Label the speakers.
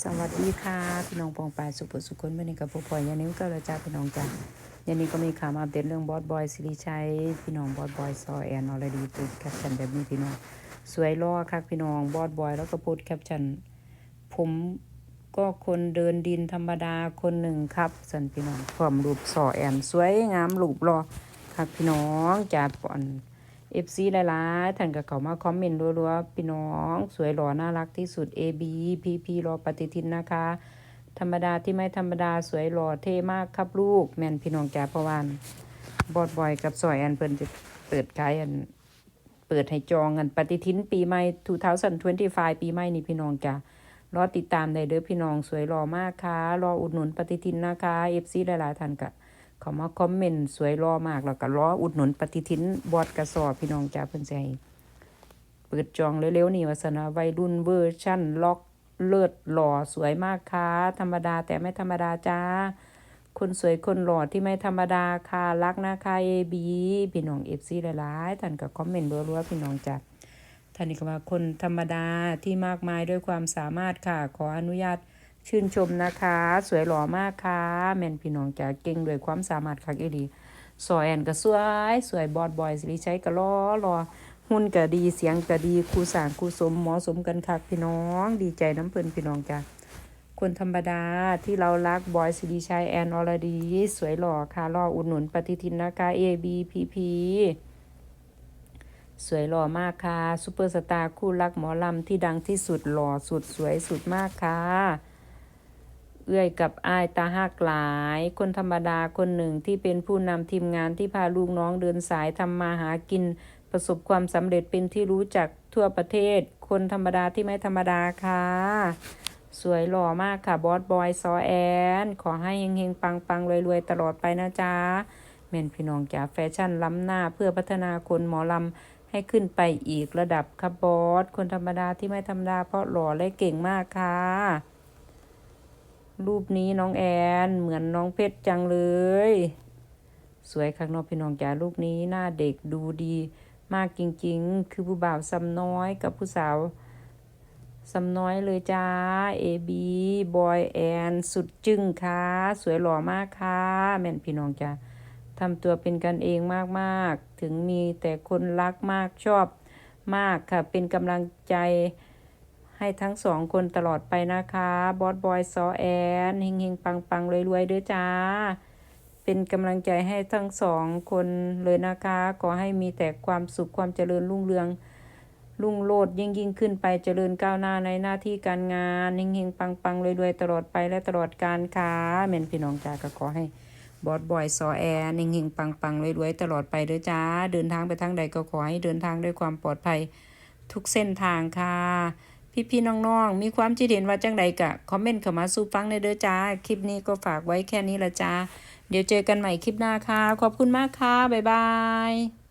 Speaker 1: สวัสดีค่ะพี่น้องปองปายสุภสุคนวันนี้กับผู้ป่วยยานิ้วก็เลยจ้าพี่น้องจ้ายันนี้ก็มีข่าวมาอัปเดตเรื่องบอสบอยสิริชัยพี่น้องบอสบอยซอแอนออลดีติดแคปชั่นแบบนี้พี่น้องสวยล่อค่ะพี่น้องบอสบอยแล้วก็พูดแคปชั่นผมก็คนเดินดินธรรมดาคนหนึ่งครับสันพี่น้องพร้อมรูปซอแอนสวยงามรูปรอค่ะพี่น้องจากปอน เอฟซีหลายๆท่านก็เข้ามาคอมเมนต์รัวๆพี่น้อง สวยหล่อน่ารักที่สุด AB PP รอปฏิทินนะคะ ธรรมดาที่ไม่ธรรมดาสวยหล่อเท่มากครับลูก แม่นพี่น้องจ๋าพะวันบอดบอยกับสวยอันเพิ่นจะเปิดขายอัน เปิดให้จองกันปฏิทินปีใหม่ 2025 ปีใหม่นี่พี่น้องจ้ะรอติดตามได้เด้อพี่น้องสวยหล่อมากค่ะรออุดหนุนปฏิทินนะคะ FC หลายๆท่านก็ เขามาคอมเมนต์สวยรอมากแล้วก็รออุดหนุนปฏิทินบอดกระสอบพี่น้องจ้าเพิ่นใจเปิดจองเร็วๆนี่วาสนาวัยรุ่นเวอร์ชั่นล็อกเลิศหล่อสวยมากค่ะธรรมดาแต่ไม่ธรรมดาจ้า คนสวยคนหล่อที่ไม่ธรรมดาค่ะรักนะคะเอบีพี่น้องเอฟซีหลายๆท่านก็คอมเมนต์รัวๆพี่น้องจ้าท่านนี้ก็ว่าคนธรรมดาที่มากมายด้วยความสามารถค่ะขออนุญาต ชื่นชมนะคะ สวยหล่อมากค่ะ แม่นพี่น้องจ๋าเก่งด้วยความสามารถคักอีดีสวยแอนก็สวย สวยบอดบอยสิริชัยก็รอรอหุ่นก็ดีเสียงก็ดีครูสางครูสมหมาะสมกันคักพี่น้อง ดีใจน้ำเพิ่นพี่น้องจ้ะคนธรรมดาที่เรารักบอยสิริชัยแอนอรดี สวยหล่อค่ะรออุดหนุนปฏิทินนะคะ ABPP สวยหล่อมากค่ะซูเปอร์สตาร์คู่รักหมอลำที่ดังที่สุดหล่อสุดสวยสุดมากค่ะ เอื้อยกับอ้ายตาหักหลาย คนธรรมดาคนหนึ่งที่เป็นผู้นำทีมงานที่พาลูกน้องเดินสายทำมาหากิน ประสบความสำเร็จเป็นที่รู้จักทั่วประเทศ คนธรรมดาที่ไม่ธรรมดาค่ะ สวยหล่อมากค่ะบอสบอยซอแอนขอให้เฮงๆปังๆรวยๆตลอดไปนะจ๊ะแม่นพี่น้องจ๋าแฟชั่นล้ำหน้าเพื่อพัฒนาคนหมอลำให้ขึ้นไปอีกระดับค่ะบอสคนธรรมดาที่ไม่ธรรมดาเพราะหล่อและเก่งมากค่ะ รูปนี้น้องแอนเหมือนน้องเพชรจังเลย สวยข้างนอกพี่น้องจ๋ารูปนี้หน้าเด็กดูดีมากจริงๆ คือผู้บ่าวซ้ำน้อยกับผู้สาวซ้ำน้อยเลยจ้าเอบีบอยแอนสุดจึ้งค่ะ สวยหล่อมากค่ะ แม่นพี่น้องจ้าทำตัวเป็นกันเองมากๆ ถึงมีแต่คนรักมากชอบมากค่ะ เป็นกำลังใจ ให้ทั้งสองคนตลอดไปนะคะบอสบอยซอแอนเฮงเฮงปังปังรวยๆด้วยจ้า เป็นกำลังใจให้ทั้งสองคนเลยนะคะขอให้มีแต่ความสุขความเจริญรุ่งเรืองรุ่งโลดยิ่งยิ่งขึ้นไปเจริญก้าวหน้าในหน้าที่การงานเฮงเฮงปังปังรวยๆตลอดไปและตลอดการค่ะแม่นพี่น้องจ้าก็ขอให้บอสบอยซอแอนเฮงเฮงปังปังรวยๆตลอดไปเด้อจ้า เดินทางไปทางใดก็ขอให้เดินทางด้วยความปลอดภัยทุกเส้นทางค่ะ พี่พี่น้องๆ มีความคิดเห็นว่าจังใดกะ คอมเมนต์เข้ามาสู้ฟังในเด้อจ้า คลิปนี้ก็ฝากไว้แค่นี้ละจ้า เดี๋ยวเจอกันใหม่คลิปหน้าค่ะ ขอบคุณมากค่ะ บ๊ายบาย